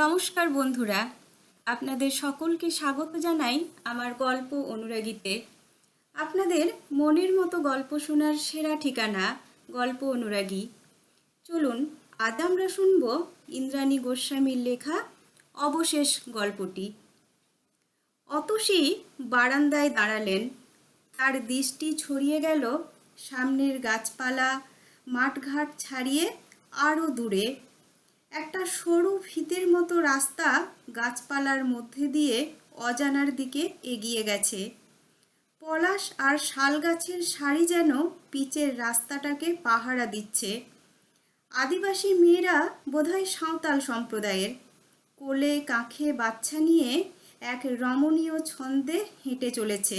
নমস্কার বন্ধুরা, আপনাদের সকলকে স্বাগত জানাই আমার গল্প অনুরাগীতে। আপনাদের মনের মতো গল্প শোনার সেরা ঠিকানা গল্প অনুরাগী। চলুন, আজ আমরা শুনব ইন্দ্রাণী গোস্বামীর লেখা অবশেষ গল্পটি। অতসী বারান্দায় দাঁড়ালেন, তার দৃষ্টি ছড়িয়ে গেল সামনের গাছপালা, মাঠঘাট ছাড়িয়ে আরও দূরে। একটা সরু ফিতের মতো রাস্তা গাছপালার মধ্যে দিয়ে অজানার দিকে এগিয়ে গেছে। পলাশ আর শাল গাছের সারি যেন পিচের রাস্তাটাকে পাহারা দিচ্ছে। আদিবাসী মেয়েরা বোধহয় সাঁওতাল সম্প্রদায়ের। কোলে কাঁখে বাচ্চা নিয়ে এক রমণীয় ছন্দে হেঁটে চলেছে।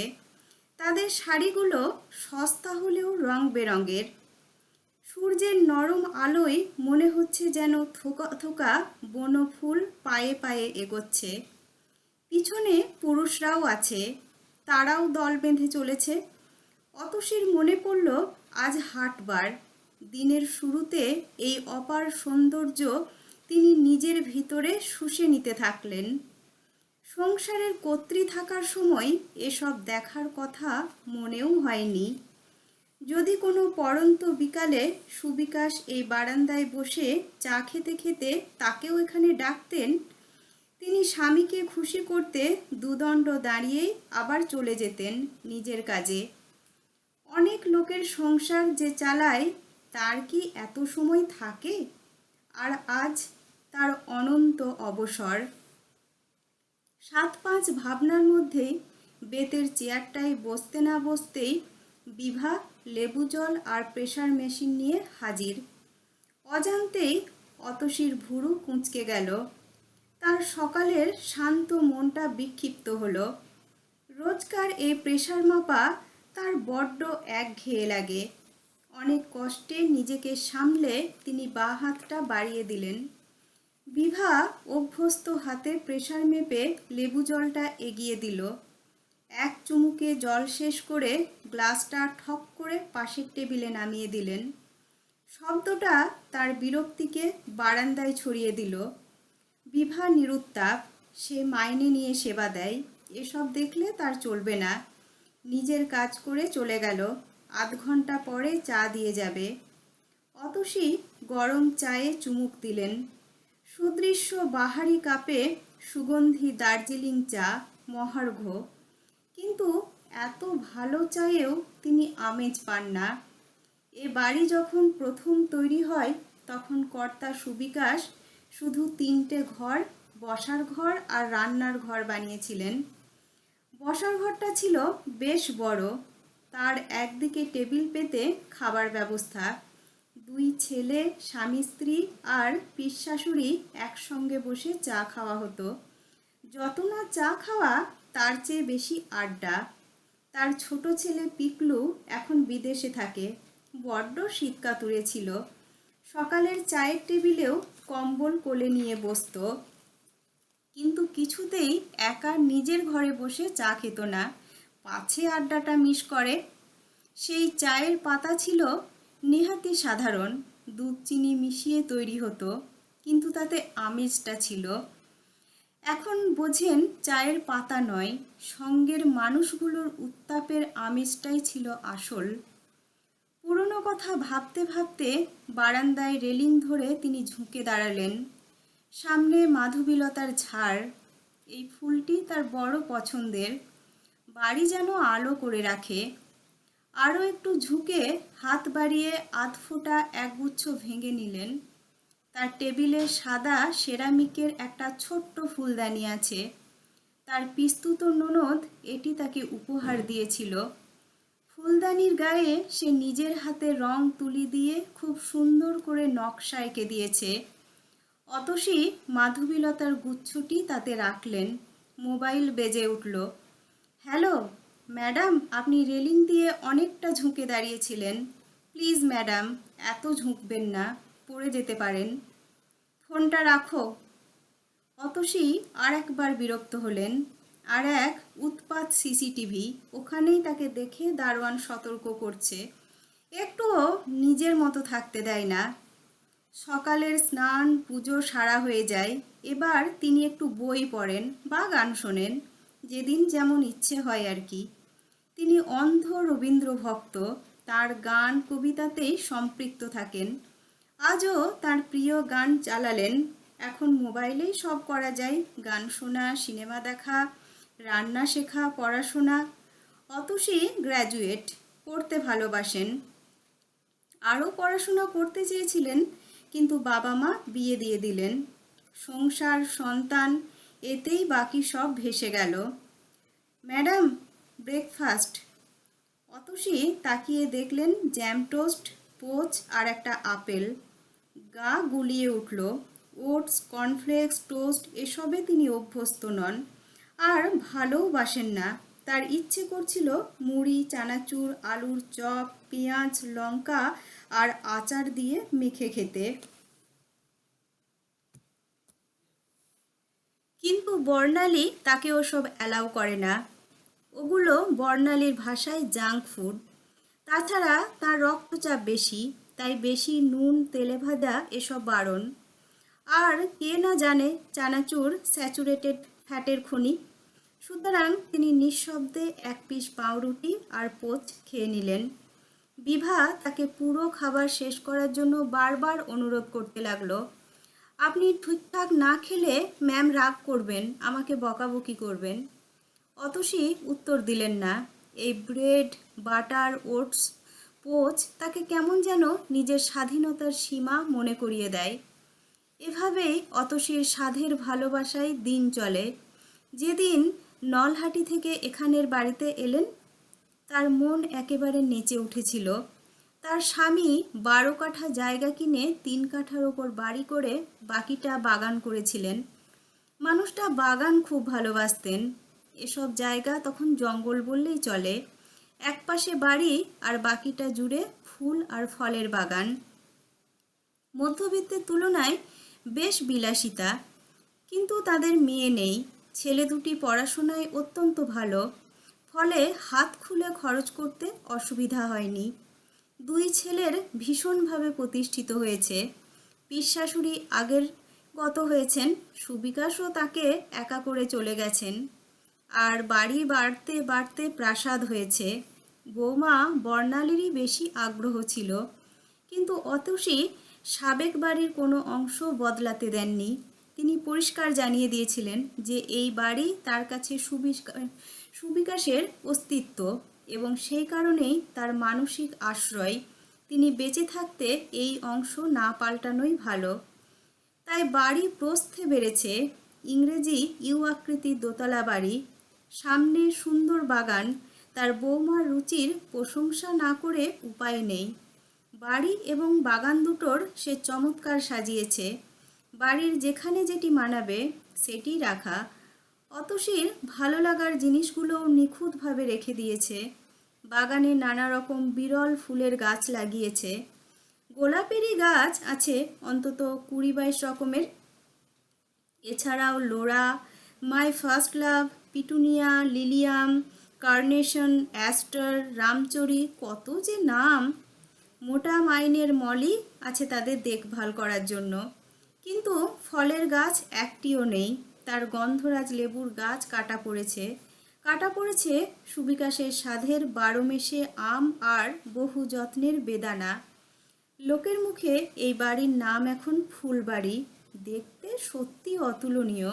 তাদের শাড়িগুলো সস্তা হলেও রং বেরঙের সূর্যের নরম আলোয় মনে হচ্ছে যেন থোকা থোকা বনফুল পায়ে পায়ে এগোচ্ছে। পিছনে পুরুষরাও আছে, তারাও দল বেঁধে চলেছে। অতসীর মনে পড়ল, আজ হাটবার। দিনের শুরুতে এই অপার সৌন্দর্য তিনি নিজের ভিতরে শুষে নিতে থাকলেন। সংসারের কর্ত্রী থাকার সময় এসব দেখার কথা মনেও হয়নি। যদি কোনো পড়ন্ত বিকালে সুবিকাশ এই বারান্দায় বসে চা খেতে খেতে তাকেও এখানে ডাকতেন, তিনি স্বামীকে খুশি করতে দুদণ্ড দাঁড়িয়েই আবার চলে যেতেন নিজের কাজে। অনেক লোকের সংসার যে চালায়, তার কি এত সময় থাকে? আর আজ তার অনন্ত অবসর। সাত পাঁচ ভাবনার মধ্যেই বেতের চেয়ারটায় বসতে না বসতেই বিভা, লেবু জল আর প্রেশার মেশিন নিয়ে হাজির। অজান্তেই অতসীর ভুরু কুঁচকে গেল। তার সকালের শান্ত মনটা বিক্ষিপ্ত হলো। রোজকার এই প্রেশার মাপা তার বড্ড একঘেয়ে লাগে। অনেক কষ্টে নিজেকে সামলে তিনি বা হাতটা বাড়িয়ে দিলেন। বিভা অভ্যস্ত হাতে প্রেসার মেপে লেবু জলটা এগিয়ে দিল। এক চুমুকে জল শেষ করে গ্লাসটা ঠক করে পাশের টেবিলে নামিয়ে দিলেন। শব্দটা তার বিরক্তিকে বারান্দায় ছড়িয়ে দিল। বিভা নিরুত্তাপ, সে মাইনে নিয়ে সেবা দেয়। এসব দেখলে তার চলবে না। নিজের কাজ করে চলে গেল। আধ ঘণ্টা পরে চা দিয়ে যাবে। অতসী গরম চায়ে চুমুক দিলেন। সুদৃশ্য বাহারি কাপে সুগন্ধি দার্জিলিং চা, মহার্ঘ। কিন্তু এত ভালো চায়েও তিনি আমেজ পান না। এ বাড়ি যখন প্রথম তৈরি হয়, তখন কর্তা সুবিকাশ শুধু তিনটে ঘর, বসার ঘর আর রান্নার ঘর বানিয়েছিলেন। বসার ঘরটা ছিল বেশ বড়। তার একদিকে টেবিল পেতে খাবার ব্যবস্থা। দুই ছেলে, স্বামী, স্ত্রী আর পিস শাশুড়ি একসঙ্গে বসে চা খাওয়া হতো। যত না চা খাওয়া তার চেয়ে বেশি আড্ডা। তার ছোট ছেলে পিকলু এখন বিদেশে থাকে। বড্ড শীতকাতুরে ছিল। সকালের চায়ের টেবিলেও কম্বল কোলে নিয়ে বসতো। কিন্তু কিছুতেই একা নিজের ঘরে বসে চা খেত না। পাছে আড্ডাটা মিস করে। সেই চায়ের পাতা ছিল নেহাতি সাধারণ। দুধ চিনি মিশিয়ে তৈরি হতো, কিন্তু তাতে আমেজটা ছিল। এখন বোঝেন চায়ের পাতা নয়, সঙ্গের মানুষগুলোর উত্তাপের আমেজটাই ছিল আসল। পুরনো কথা ভাবতে ভাবতে বারান্দায় রেলিং ধরে তিনি ঝুঁকে দাঁড়ালেন। সামনে মাধবীলতার ঝাড় এই ফুলটি তার বড় পছন্দের। বাড়ি যেন আলো করে রাখে। আরও একটু ঝুঁকে হাত বাড়িয়ে আধ ফোঁটা একগুচ্ছ ভেঙে নিলেন। তার টেবিলে সাদা সেরামিকের একটা ছোট্ট ফুলদানি আছে। তার পিস্তুত ননদ এটি তাকে উপহার দিয়েছিল। ফুলদানির গায়ে সে নিজের হাতে রং তুলি দিয়ে খুব সুন্দর করে নকশা এঁকে দিয়েছে। অতসী মাধবীলতার গুচ্ছটি তাতে রাখলেন। মোবাইল বেজে উঠল। হ্যালো, ম্যাডাম, আপনি রেলিং দিয়ে অনেকটা ঝুঁকে দাঁড়িয়েছিলেন। প্লিজ, ম্যাডাম, এত ঝুঁকবেন না। পড়ে যেতে পারেন। ফোনটা রাখো। অতসী আর একবার বিরক্ত হলেন। আর এক উৎপাত সিসিটিভি, ওখানেই তাকে দেখে দারোয়ান সতর্ক করছে। একটুও নিজের মতো থাকতে দেয় না। সকালের স্নান, পুজো সারা হয়ে যায়। এবার তিনি একটু বই পড়েন বা গান শোনেন, যেদিন যেমন ইচ্ছে হয় আর কি। তিনি অন্ধ রবীন্দ্র ভক্ত তার গান কবিতাতেই সম্পৃক্ত থাকেন। আজও তার প্রিয় গান চালালেন। এখন মোবাইলেই সব করা যায়। গান শোনা, সিনেমা দেখা, রান্না শেখা, পড়াশোনা। অতসী গ্র্যাজুয়েট, পড়তে ভালোবাসেন। আরও পড়াশোনা করতে চেয়েছিলেন, কিন্তু বাবা মা বিয়ে দিয়ে দিলেন। সংসার, সন্তান, এতেই বাকি সব ভেসে গেল। Madam, breakfast. অতসী তাকিয়ে দেখলেন জ্যাম টোস্ট, পোচ আর একটা আপেল। গা গুলিয়ে উঠল। ওটস, কর্নফ্লেক্স, টোস্ট এসবে তিনি অভ্যস্ত নন। আর ভালোবাসেন না। তার ইচ্ছে করছিল মুড়ি, চানাচুর, আলুর চপ, পেঁয়াজ, লঙ্কা আর আচার দিয়ে মেখে খেতে। কিন্তু বর্ণালী তাকে ওসব অ্যালাউ করে না। ওগুলো বর্ণালীর ভাষায় জাঙ্ক ফুড। তাছাড়া তার রক্তচাপ বেশি। তাই বেশি নুন তেলে ভাজা এসব বারণ। আর কে না জানে চানাচুর স্যাচুরেটেড ফ্যাটের খনি। সুতরাং তিনি নিঃশব্দে এক পিস পাউরুটি আর পোচ খেয়ে নিলেন। বিভা তাকে পুরো খাবার শেষ করার জন্য বারবার অনুরোধ করতে লাগল। আপনি ঠিকঠাক না খেলে ম্যাম রাগ করবেন, আমাকে বকাবকি করবেন। অতসী উত্তর দিলেন না। এই ব্রেড, বাটার, ওটস পোচ তাকে কেমন যেন নিজের স্বাধীনতার সীমা মনে করিয়ে দেয়। এভাবেই অতসীর সাধের ভালোবাসায় দিন চলে। যেদিন নলহাটি থেকে এখানের বাড়িতে এলেন, তার মন একেবারে নেচে উঠেছিল। তার স্বামী বারো কাঠা জায়গা কিনে তিন কাঠার ওপর বাড়ি করে বাকিটা বাগান করেছিলেন। মানুষটা বাগান খুব ভালোবাসতেন। এসব জায়গা তখন জঙ্গল বললেই চলে। এক পাশে বাড়ি আর বাকিটা জুড়ে ফুল আর ফলের বাগান। মধ্যবিত্তের তুলনায় বেশ বিলাসিতা, কিন্তু তাদের মেয়ে নেই। ছেলে দুটি পড়াশোনায় অত্যন্ত ভালো, ফলে হাত খুলে খরচ করতে অসুবিধা হয়নি। দুই ছেলের ভীষণভাবে প্রতিষ্ঠিত হয়েছে। পিসাশুড়ি আগের গত হয়েছেন সুবিকাশও তাকে একা করে চলে গেছেন। আর বাড়ি বাড়তে বাড়তে প্রাসাদ হয়েছে। বৌমা বর্ণালীরই বেশি আগ্রহ ছিল, কিন্তু অতসী সাবেক বাড়ির কোনো অংশ বদলাতে দেননি। তিনি পরিষ্কার জানিয়ে দিয়েছিলেন যে এই বাড়ি তার কাছে সুবিকাশের অস্তিত্ব এবং সেই কারণেই তার মানসিক আশ্রয়। তিনি বেঁচে থাকতে এই অংশ না পাল্টানোই ভালো। তাই বাড়ি প্রস্থে বেড়েছে ইংরেজি ইউ আকৃতির দোতলা বাড়ি, সামনে সুন্দর বাগান তার বৌমার রুচির প্রশংসা না করে উপায় নেই। বাড়ি এবং বাগান দুটোর সে চমৎকার সাজিয়েছে। বাড়ির যেখানে যেটি মানাবে, সেটি রাখা। অতসীর ভালো লাগার জিনিসগুলোও নিখুঁতভাবে রেখে দিয়েছে। বাগানে নানা রকম বিরল ফুলের গাছ লাগিয়েছে। গোলাপেরই গাছ আছে অন্তত কুড়ি বাইশ রকমের। এছাড়াও LORA, my first love, petunia, lilium carnation, aster, রামচরি, কত যে নাম। মোটা মাইনের মলি আছে তাদের দেখভাল করার জন্য। কিন্তু ফলের গাছ একটিও নেই। তার গন্ধরাজ লেবুর গাছ কাটা পড়েছে। কাটা পড়েছে সুবিকাশের সাধের বারো মেশে আম আর বহু যত্নের বেদানা। লোকের মুখে এই বাড়ির নাম এখন ফুলবাড়ি। দেখতে সত্যি অতুলনীয়।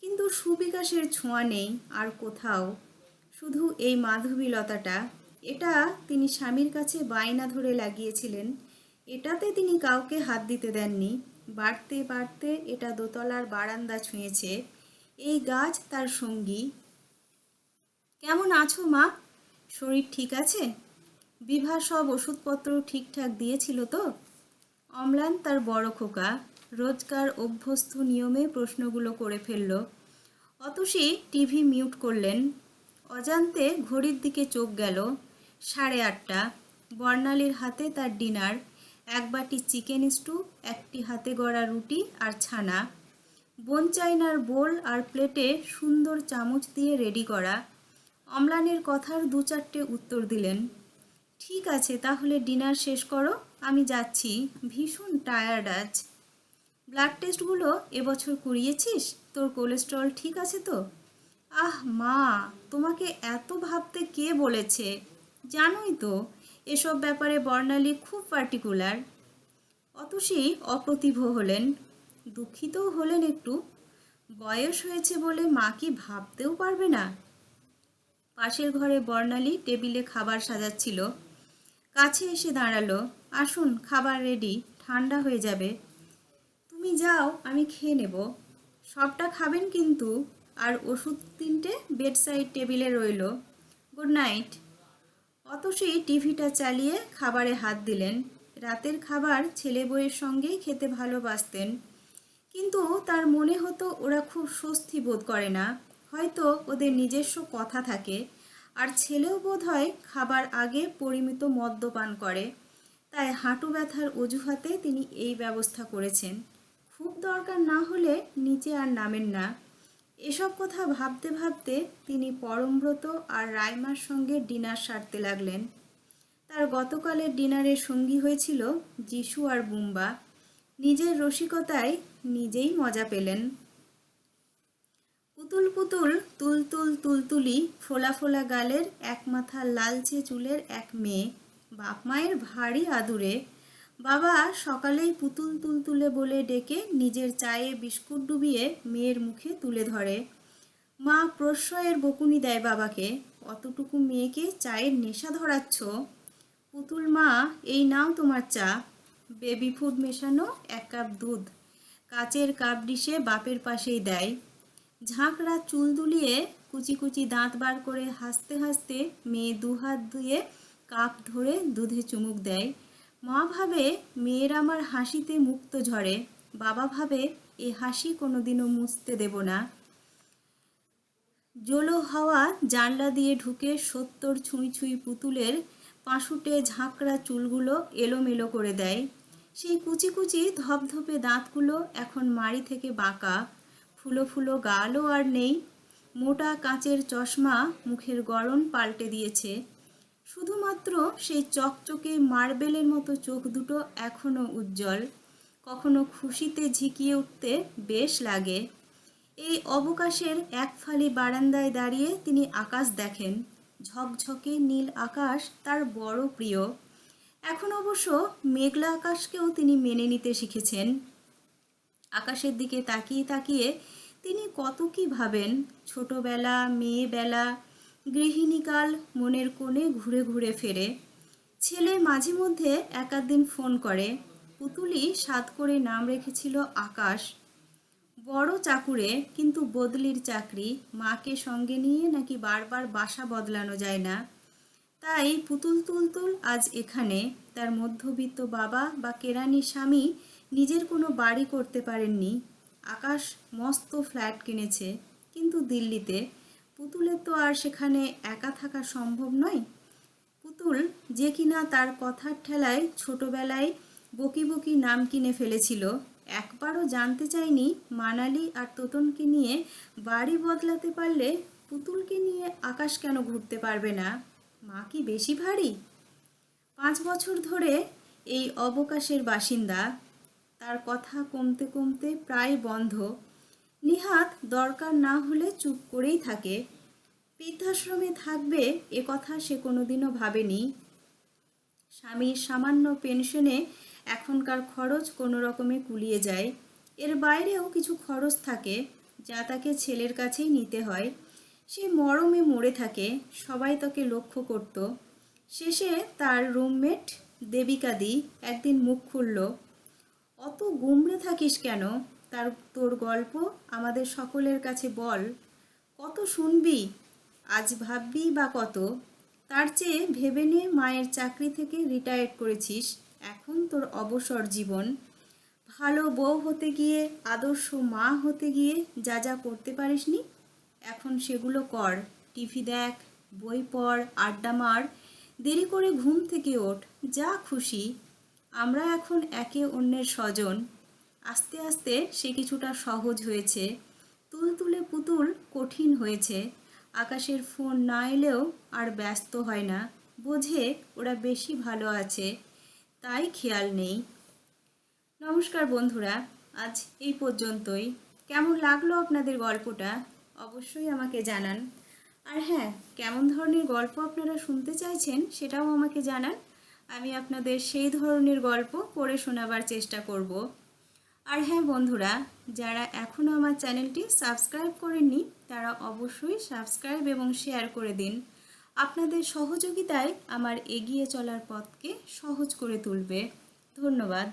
কিন্তু সুবিকাশের ছোঁয়া নেই, আর কোথাও। শুধু এই মাধবীলতাটা, এটা তিনি স্বামীর কাছে বায়না ধরে লাগিয়েছিলেন। এটাতে তিনি কাউকে হাত দিতে দেননি। বাড়তে বাড়তে এটা দোতলার বারান্দা ছুঁয়েছে। এই গাছ তার সঙ্গী। কেমন আছো মা? শরীর ঠিক আছে? বিভা সব ওষুধপত্র ঠিকঠাক দিয়েছিল তো? অম্লান তার বড় খোকা, রোজকার অভ্যস্ত নিয়মে প্রশ্নগুলো করে ফেলল। অতসী টিভি মিউট করলেন। অজান্তে ঘড়ির দিকে চোখ গেল, সাড়ে আটটা। বর্ণালীর হাতে তার ডিনার, এক বাটি চিকেন স্টু, একটি হাতে গড়া রুটি আর ছানা। বোন চাইনার বোল আর প্লেটে সুন্দর চামচ দিয়ে রেডি করা। অম্লানের কথার দু চারটে উত্তর দিলেন, ঠিক আছে, তাহলে ডিনার শেষ করো, আমি যাচ্ছি। ভীষণ টায়ার্ড আজ। ব্লাড টেস্টগুলো এবছর করিয়েছিস তোর কোলেস্ট্রল ঠিক আছে তো? আহ, মা, তোমাকে এত ভাবতে কে বলেছে? জানোই তো, এসব ব্যাপারে বর্ণালী খুব পার্টিকুলার অতসী অপ্রতিভ হলেন দুঃখিতও হলেন একটু। বয়স হয়েছে বলে মা কি ভাবতেও পারবে না? পাশের ঘরে বর্ণালী টেবিলে খাবার সাজাচ্ছিল। কাছে এসে দাঁড়াল, আসুন, খাবার রেডি ঠান্ডা হয়ে যাবে। তুমি যাও, আমি খেয়ে নেব। সবটা খাবেন কিন্তু। আর ওষুধ তিনটে বেড সাইড টেবিলে রইল। গুড নাইট অতসী টিভিটা চালিয়ে খাবারে হাত দিলেন। রাতের খাবার ছেলে বউয়ের সঙ্গেই খেতে ভালোবাসতেন। কিন্তু তার মনে হতো ওরা খুব স্বস্তি বোধ করে না। হয়তো ওদের নিজস্ব কথা থাকে। আর ছেলেও বোধ হয় খাবার আগে পরিমিত মদ্যপান করে। তাই হাঁটু ব্যথার অজুহাতে তিনি এই ব্যবস্থা করেছেন। খুব দরকার না হলে নিচে আর নামেন না। এসব কথা ভাবতে ভাবতে তিনি পরমব্রত আর রাইমার সঙ্গে ডিনার সারতে লাগলেন। তার গতকালের ডিনারের সঙ্গী হয়েছিল যিশু আর বুম্বা। নিজের রসিকতায় নিজেই মজা পেলেন। পুতুল পুতুল, তুলতুল তুলতুলি, ফোলা ফোলা গালের এক মাথা লালচে চুলের এক মেয়ে। বাপ মায়ের ভারী আদুরে। বাবা সকালেই পুতুল তুলতুলে বলে ডেকে নিজের চায়ে বিস্কুট ডুবিয়ে মেয়ের মুখে তুলে ধরে। মা প্রশ্রয়ের বকুনি দেয় বাবাকে, অতটুকু মেয়েকে চায়ের নেশা ধরাচ্ছ? পুতুল মা, এই নাও তোমার চা। বেবি ফুড মেশানো এক কাপ দুধ। কাচের কাপ ডিশে বাপের পাশেই দেয়। ঝাঁকড়া চুল দুলিয়ে কুচি কুচি দাঁত বার করে হাসতে হাসতে মেয়ে দুহাত ধুয়ে কাপ ধরে দুধে চুমুক দেয়। মা ভাবে, মেয়ের আমার হাসিতে মুক্ত ঝরে। বাবা ভাবে, এ হাসি কোনোদিনও মুছতে দেব না। জলো হাওয়া জানলা দিয়ে ঢুকে সত্তর ছুঁই ছুঁই পুতুলের পাঁশুটে ঝাঁকড়া চুলগুলো এলোমেলো করে দেয়। সেই কুচি কুচি ধপধপে দাঁতগুলো এখন মাড়ি থেকে বাঁকা। ফুলো ফুলো গালও আর নেই। মোটা কাঁচের চশমা মুখের গড়ন পাল্টে দিয়েছে। শুধুমাত্র সেই চকচকে মার্বেলের মতো চোখ দুটো এখনও উজ্জ্বল। কখনো খুশিতে ঝিকিয়ে উঠতে বেশ লাগে। এই অবকাশের এক ফালি বারান্দায় দাঁড়িয়ে তিনি আকাশ দেখেন। ঝকঝকে নীল আকাশ তার বড় প্রিয়। এখন অবশ্য মেঘলা আকাশকেও তিনি মেনে নিতে শিখেছেন। আকাশের দিকে তাকিয়ে তাকিয়ে তিনি কত কি ভাবেন? ছোটবেলা, মেয়েবেলা গৃহিণীকাল মনের কোণে ঘুরে ঘুরে ফেরে। ছেলে মাঝে মধ্যে একাদিন ফোন করে। পুতুলি সাত করে নাম রেখেছিল আকাশ। বড় চাকুরে, কিন্তু বদলির চাকরি। মাকে সঙ্গে নিয়ে নাকি বারবার বাসা বদলানো যায় না। তাই পুতুল তুলতুল আজ এখানে। তার মধ্যবিত্ত বাবা বা কেরানি স্বামী নিজের কোনো বাড়ি করতে পারেননি। আকাশ মস্ত ফ্ল্যাট কিনেছে, কিন্তু দিল্লিতে। পুতুলের তো আর সেখানে একা থাকা সম্ভব নয়। পুতুল যে কিনা তার কথার ঠেলায় ছোটবেলায় বকি বকি নাম কিনে ফেলেছিল। একবারও জানতে চাইনি মানালি আর তোতনকে নিয়ে বাড়ি বদলাতে পারলে পুতুলকে নিয়ে আকাশ কেন ঘুরতে পারবে না? মা কি বেশি ভারী? পাঁচ বছর ধরে এই অবকাশের বাসিন্দা। তার কথা কমতে কমতে প্রায় বন্ধ। নিহাত দরকার না হলে চুপ করেই থাকে। বৃদ্ধাশ্রমে থাকবে, এ কথা সে কোনোদিনও ভাবেনি। স্বামীর সামান্য পেনশনে এখনকার খরচ কোনো রকমে কুলিয়ে যায়। এর বাইরেও কিছু খরচ থাকে, যা তাকে ছেলের কাছেই নিতে হয়। সে মরমে মরে থাকে, সবাই তাকে লক্ষ্য করত। শেষে তার রুমমেট দেবিকাদি একদিন মুখ খুলল, অত গুমড়ে থাকিস কেন? তার, তোর গল্প আমাদের সকলের কাছে বল। কত শুনবি? আজ ভাববি বা কত? তার চেয়ে ভেবে নে মায়ের চাকরি থেকে রিটায়ার্ড করেছিস। এখন তোর অবসর জীবন। ভালো বউ হতে গিয়ে, আদর্শ মা হতে গিয়ে যা যা করতে পারিসনি, এখন সেগুলো কর। টিভি দেখ, বই পড়, আড্ডা মার। দেরি করে ঘুম থেকে ওঠ, যা খুশি। আমরা এখন একে অন্যের স্বজন। আস্তে আস্তে সে কিছুটা সহজ হয়েছে। তুলতুলে পুতুল কঠিন হয়েছে। আকাশের ফোন না এলেও আর ব্যস্ত হয় না। বোঝে ওরা বেশি ভালো আছে, তাই খেয়াল নেই। নমস্কার বন্ধুরা, আজ এই পর্যন্তই। কেমন লাগল আপনাদের গল্পটা? অবশ্যই আমাকে জানান। আর হ্যাঁ কেমন ধরনের গল্প আপনারা শুনতে চাইছেন সেটাও আমাকে জানান। আমি আপনাদের সেই ধরনের গল্প পড়ে শোনাবার চেষ্টা করব। আর হ্যাঁ বন্ধুরা, যারা এখনও আমার চ্যানেলটি সাবস্ক্রাইব করেননি, তারা অবশ্যই সাবস্ক্রাইব এবং শেয়ার করে দিন। আপনাদের সহযোগিতায় আমার এগিয়ে চলার পথকে সহজ করে তুলবে। ধন্যবাদ।